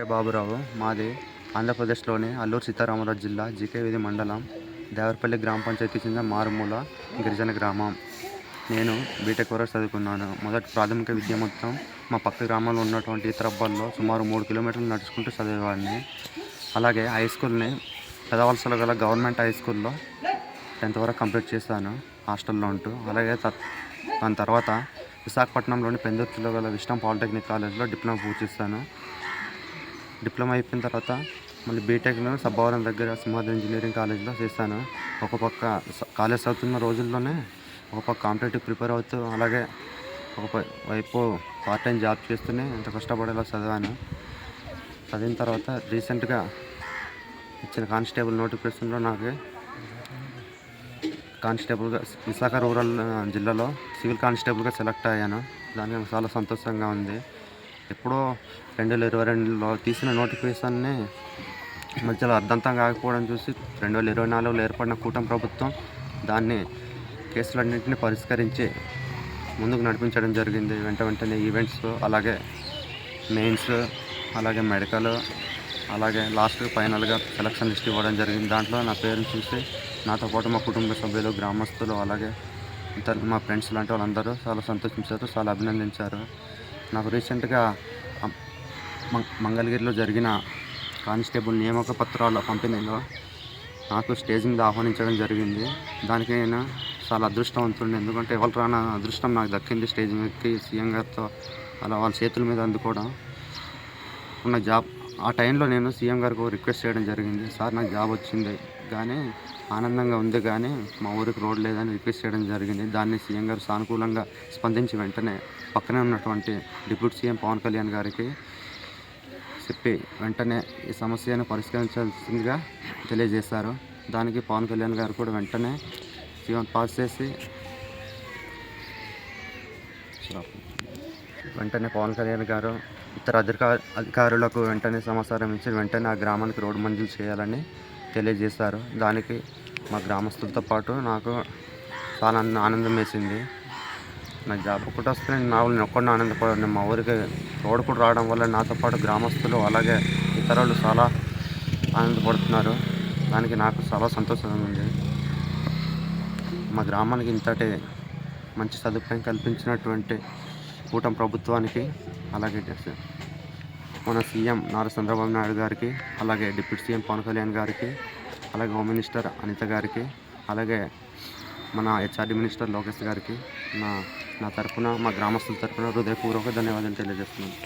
కే బాబురావు మాది ఆంధ్రప్రదేశ్లోని అల్లూరు సీతారామరాజు జిల్లా జీకేవిధి మండలం దేవరపల్లి గ్రామ పంచాయతీ చెందిన మారుమూల గిరిజన గ్రామం. నేను బీటెక్ వరకు చదువుకున్నాను. మొదటి ప్రాథమిక విద్య మొత్తం మా పక్క గ్రామంలో ఉన్నటువంటి ఇతరబ్బాల్లో సుమారు మూడు కిలోమీటర్లు నడుచుకుంటూ చదివేవాడిని. అలాగే హై స్కూల్ని పెదవలసలో గల గవర్నమెంట్ హై స్కూల్లో టెన్త్ వరకు కంప్లీట్ చేశాను హాస్టల్లో ఉంటూ. అలాగే దాని తర్వాత విశాఖపట్నంలోని పెందుర్తిలో గల విష్ణం పాలిటెక్నిక్ కాలేజ్లో డిప్లొమా పూర్తిస్తాను డిప్లొమా అయిపోయిన తర్వాత మళ్ళీ బీటెక్లో సబ్బవరం దగ్గర సింహాద్రి ఇంజనీరింగ్ కాలేజ్లో చేశాను. ఒక పక్క కాలేజ్ చదువుతున్న రోజుల్లోనే ఒక పక్క కాంపిటేటివ్ ప్రిపేర్ అవుతూ అలాగే ఒక వైపు పార్ట్ టైం జాబ్ చేస్తూనే ఎంత కష్టపడేలా చదివాను. చదివిన తర్వాత రీసెంట్గా ఇచ్చిన కానిస్టేబుల్ నోటిఫికేషన్లో నాకు కానిస్టేబుల్గా విశాఖ రూరల్ జిల్లాలో సివిల్ కానిస్టేబుల్గా సెలెక్ట్ అయ్యాను. దానికి చాలా సంతోషంగా ఉంది. ఎప్పుడో రెండు వేల ఇరవై రెండులో తీసిన నోటిఫికేషన్ని మధ్యలో అర్థంతం కాకపోవడం చూసి రెండు వేల ఇరవై నాలుగులో ఏర్పడిన కూటమి ప్రభుత్వం దాన్ని కేసులన్నింటినీ పరిష్కరించి ముందుకు నడిపించడం జరిగింది. వెంట వెంటనే ఈవెంట్స్ అలాగే మెయిన్స్ అలాగే మెడికల్ అలాగే లాస్ట్ ఫైనల్గా సెలక్షన్ లిస్ట్ ఇవ్వడం జరిగింది. దాంట్లో నా పేరుని చూసి నాతో పాటు మా కుటుంబ సభ్యులు గ్రామస్తులు అలాగే ఇతర మా ఫ్రెండ్స్ లాంటి వాళ్ళందరూ చాలా సంతోషించారు చాలా అభినందించారు. నాకు రీసెంట్గా మం- మంగళగిరిలో జరిగిన కానిస్టేబుల్ నియామక పత్రాల పంపిణీలో నాకు స్టేజ్ మీద ఆహ్వానించడం జరిగింది. దానికి నేను చాలా అదృష్టవంతుడిని. ఎందుకంటే ఎవరు రాన అదృష్టం నాకు దక్కింది స్టేజ్ మీదకి సీఎం గారితో అలా వాళ్ళ చేతుల మీద అందుకోవడం. ఉన్న జాబ్ ఆ టైంలో నేను సీఎం గారికి రిక్వెస్ట్ చేయడం జరిగింది. సార్ నాకు జాబ్ వచ్చింది. కానీ ఆనందంగా ఉంది కానీ మా ఊరికి రోడ్ లేదని రిక్వెస్ట్ చేయడం జరిగింది. దాన్ని సీఎం గారు సానుకూలంగా స్పందించి వెంటనే పక్కనే ఉన్నటువంటి డిప్యూటీ సీఎం పవన్ కళ్యాణ్ గారికి చెప్పి వెంటనే ఈ సమస్యను పరిష్కరించాల్సిందిగా తెలియజేశారు. దానికి పవన్ కళ్యాణ్ గారు కూడా వెంటనే సీఎం పాస్ చేసి వెంటనే పవన్ కళ్యాణ్ గారు ఇతర అధికార అధికారులకు వెంటనే సమాచారం ఇచ్చి వెంటనే ఆ గ్రామానికి రోడ్డు మంజూరు చేయాలని తెలియజేశారు. దానికి మా గ్రామస్తులతో పాటు నాకు చాలా ఆనందం వేసింది. నా జాబ్ ఒకటి వస్తే నేను నా నేను ఒక్కడిని ఆనందపడాను. మా ఊరికి తోడుకుడు కూడా రావడం వల్ల నాతో పాటు గ్రామస్తులు అలాగే ఇతరులు చాలా ఆనందపడుతున్నారు. దానికి నాకు చాలా సంతోషంగా ఉంది. మా గ్రామానికి ఇంతటి మంచి సదుపాయం కల్పించినటువంటి కూటమి ప్రభుత్వానికి అలాగే మన సీఎం నారా చంద్రబాబు నాయుడు గారికి అలాగే డిప్యూటీ సీఎం పవన్ కళ్యాణ్ గారికి అలాగే హోమ్ మినిస్టర్ అనిత గారికి అలాగే మన హెచ్ఆర్డి మినిస్టర్ లోకేష్ గారికి నా నా తరపున మా గ్రామస్తుల తరపున హృదయపూర్వక ధన్యవాదాలు తెలియజేస్తున్నాను.